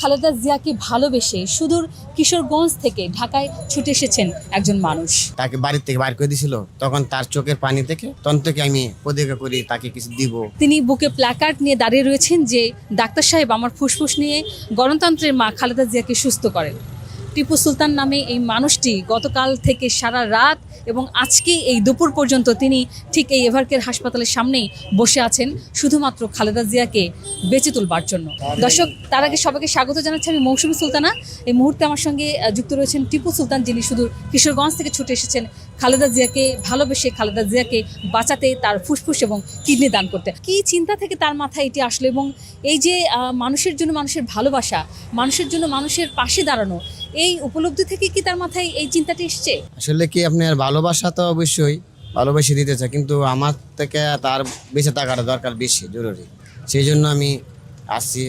খালেদা জিয়াকে ভালোবেসে সুদূর কিশোরগঞ্জ থেকে ঢাকায় ছুটে এসেছেন একজন মানুষ? তাকে বাড়ির থেকে বার করে দিয়েছিল তখন তার চোখের পানি থেকে তন্তকে থেকে আমি প্রতিজ্ঞা করি তাকে কিছু দিব। তিনি বুকে প্ল্যাকার্ড নিয়ে দাঁড়িয়ে রয়েছেন যে ডাক্তার সাহেব আমার ফুসফুস নিয়ে গণতন্ত্রের মা খালেদা জিয়াকে সুস্থ করেন। টিপু সুলতান নামে এই মানুষটি গতকাল থেকে সারা রাত এবং আজকে এই দুপুর পর্যন্ত তিনি ঠিক এই এভারকের হাসপাতালের সামনেই বসে আছেন, শুধুমাত্র খালেদা জিয়াকে বেঁচে তুলবার জন্য। দর্শক, তার আগে সবাইকে স্বাগত জানাচ্ছি আমি মৌসুমী সুলতানা। এই মুহূর্তে আমার সঙ্গে যুক্ত রয়েছেন টিপু সুলতান, যিনি শুধু কিশোরগঞ্জ থেকে ছুটে এসেছেন। খালেদা জিয়াকে ভালোবেসে খালেদা জিয়াকে বাঁচাতে তার ফুসফুস এবং কিডনি দান করতে। কি চিন্তা থেকে তার মাথায় এটি আসলো এবং এই যে মানুষের জন্য মানুষের ভালোবাসা, মানুষের জন্য মানুষের পাশে দাঁড়ানো এই উপলব্ধি থেকে কি তার মাথায় এই চিন্তাটি এসছে? আসলে কি আপনার ভালোবাসা তো অবশ্যই ভালোবেসে দিতে চাই কিন্তু আমার থেকে তার বেঁচে থাকাটা দরকার বেশি, জরুরি। সেই জন্য আমি আসছি,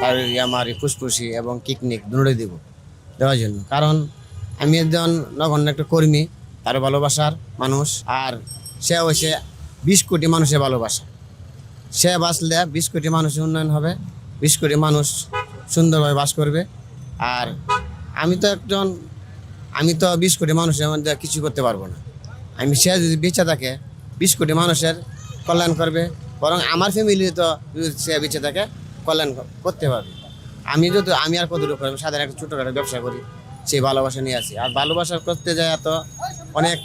তার আমার ফুসফুসি এবং কিকনিক দুটোই দিব দেওয়ার জন্য। কারণ আমি একজন নগণ্য একটা কর্মী তার ভালোবাসার মানুষ, আর সে হয়েছে বিশ কোটি মানুষের ভালোবাসা। সে বাঁচলে বিশ কোটি মানুষের উন্নয়ন হবে, বিশ কোটি মানুষ সুন্দরভাবে বাস করবে, আর আমি তো একজন, আমি তো বিশ কোটি মানুষের মধ্যে কিছু করতে পারব না। আমি সে যদি বেঁচে থাকে, বিশ কোটি মানুষের কল্যাণ করবে, বরং আমার ফ্যামিলি তো সে বেঁচে থাকে, কল্যাণ করতে পারবে। আমি যদি, আমি আর কতটুকু করব? সাধারণ একটা ছোটোখাটো ব্যবসা করি, সেই ভালোবাসা নিয়ে আসি। আর ভালোবাসা করতে যায় তো অনেক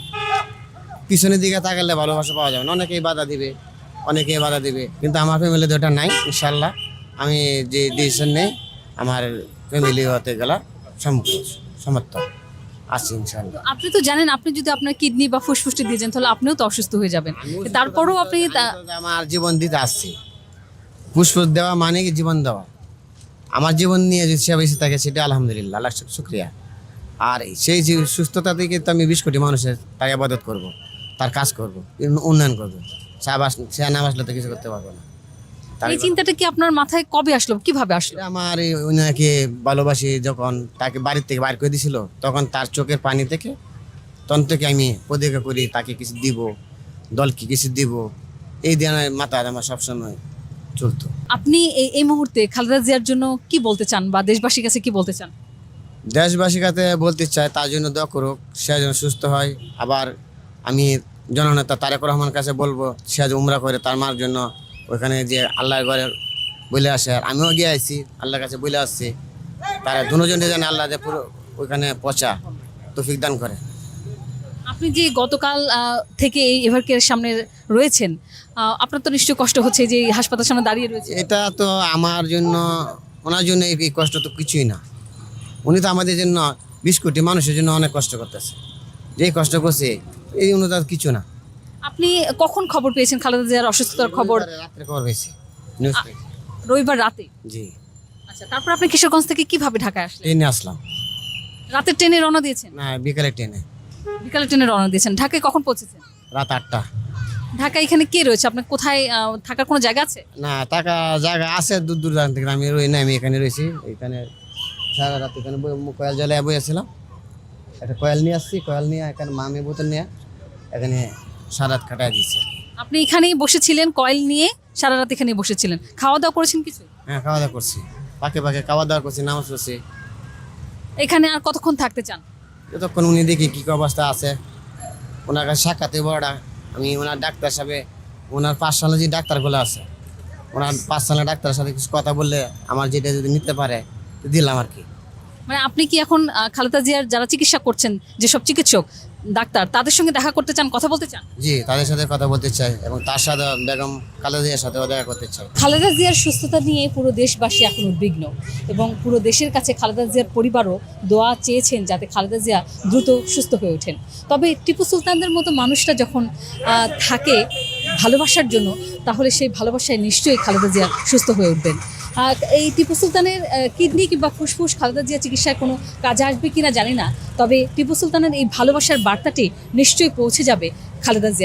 পিছনের দিকে তাকালে ভালোবাসা পাওয়া যাবে না। অনেকেই বাধা দিবে, অনেকেই বাধা দিবে। কিন্তু আমার ফ্যামিলিতে ওটা নাই ইনশাল্লাহ আমি যে ডিসিশন নেই, আমার ফ্যামিলি হতে গেলা। সমর্থন আছি ইনশাল্লাহ আপনি তো জানেন আপনি যদি আপনার কিডনি বা ফুসফুসটি দিয়ে যান তাহলে আপনিও তো অসুস্থ হয়ে যাবেন। তারপরেও আপনি আমার জীবন দিতে আসছি। ফুসফুস দেওয়া মানে কি জীবন দেওয়া? আমার জীবন নিয়ে যদি সে বেঁচে থাকে সেটা আলহামদুলিল্লাহ আল্লাহ শুক্রিয়া। আর সেই যে সুস্থতা থেকে তো আমি বিশ কোটি মানুষের তার আবাদত করব তার কাজ করব উন্নয়ন করব। সে বাস সে না বাসলে তো কিছু করতে পারব না। এই চিন্তাটা কি আপনার মাথায় কবে আসলো? কীভাবে আসলো? আমার এই ওনাকে ভালোবাসি যখন তাকে বাড়ির থেকে বার করে দিছিল তখন তার চোখের পানি থেকে তখন থেকে আমি প্রতিজ্ঞা করি তাকে কিছু দিব দলকে কিছু দিব। এই দিয়ে মাথায় আমার সবসময় চলতো। আপনি এই এই মুহূর্তে খালেদা জিয়ার জন্য কি বলতে চান বা দেশবাসীর কাছে কি বলতে চান? দেশবাসীর কাছে বলতে চাই তার জন্য দোয়া করুক সে যেন সুস্থ হয়। আবার আমি জননেতা তারেক রহমান কাছে বলব সে উমরা করে তার মার জন্য ওইখানে যে আল্লাহর ঘরে বলে আসে আর আমিও গিয়ে আসছি আল্লাহর কাছে বলে আসছি। তারা দুজনে যেন আল্লাহ যে পুরো ওইখানে পচা তফিক দান করে। আপনি যে গতকাল থেকে এই এভারকের সামনে রয়েছেন আপনার তো নিশ্চয়ই কষ্ট হচ্ছে যে হাসপাতাল সামনে দাঁড়িয়ে রয়েছে। এটা তো আমার জন্য ওনার জন্য এই কষ্ট তো কিছুই না। উনি তো আমাদের জন্য বিশ কোটি মানুষের জন্য অনেক কষ্ট করতেছে। যেই কষ্ট করছে এই অনুদান কিছু না। আপনি কখন খবর পেয়েছেন খালেদা জিয়ার অসুস্থতার খবর? রাত্রে খবর পেয়েছি নিউজ পেয়েছি। রবিবার রাতে? জি। আচ্ছা তারপর আপনি কিশোরগঞ্জ থেকে কীভাবে ঢাকায় আসলেন? ট্রেনে আসলাম। রাতের ট্রেনে রওনা দিয়েছেন? না বিকালে ট্রেনে। বিকালে ট্রেনে রওনা দিয়েছেন। ঢাকায় কখন পৌঁছেছেন? রাত আটটা। ঢাকা এখানে কে রয়েছে? আপনার কোথায় থাকার কোনো জায়গা আছে? না টাকা জায়গা আছে দূর দূর দূরান্ত থেকে। আমি রই না আমি এখানে রয়েছি। এখানে সারা রাত এখানে বই- জলে বইয়াছিলাম। একটা কয়েল নিয়ে আসছি। কয়েল নিয়ে এখানে মামি বোতল নিয়ে এখানে সারা রাত কাটাই দিচ্ছে। আপনি এখানেই বসেছিলেন কয়েল নিয়ে সারা রাত এখানেই বসেছিলেন। খাওয়া দাওয়া করেছেন কিছু? হ্যাঁ খাওয়া দাওয়া করছি। পাকে পাকে খাওয়া দাওয়া করছি নামাজ পড়ছি। এখানে আর কতক্ষণ থাকতে চান? যতক্ষণ উনি দেখি কী কী অবস্থা আছে। ওনার কাছে সাক্ষাতে বড়টা আমি ওনার ডাক্তার সাহেবে ওনার পাঁচ যে ডাক্তারগুলো আছে ওনার পাঁচ সালে ডাক্তারের সাথে কিছু কথা বললে আমার যেটা যদি নিতে পারে তো দিলাম আর কি। মানে আপনি কি এখন খালেদা জিয়ার যারা চিকিৎসা করছেন যেসব চিকিৎসক ডাক্তার তাদের সঙ্গে দেখা করতে চান কথা বলতে চান? জি তাদের সাথে কথা বলতে চাই এবং তার সাথে বেগম খালেদিয়ার সাথেও দেখা করতে চাই। খালেদা জিয়ার সুস্থতা নিয়ে পুরো দেশবাসী এখন উদ্বিগ্ন এবং পুরো দেশের কাছে খালেদা জিয়ার পরিবারও দোয়া চেয়েছেন যাতে খালেদা জিয়া দ্রুত সুস্থ হয়ে ওঠেন। তবে টিপু সুলতানদের মতো মানুষরা যখন থাকে ভালোবাসার জন্য তাহলে সেই ভালোবাসায় নিশ্চয়ই খালেদা জিয়া সুস্থ হয়ে উঠবেন। এই টিপু সুলতানের কিডনি কিংবা ফুসফুস খালেদা জিয়া চিকিৎসায় কোনো কাজে আসবে কিনা জানি না, তবে টিপু সুলতানের এই ভালোবাসার বার্তাটি নিশ্চয়ই পৌঁছে যাবে খালেদা জিয়া।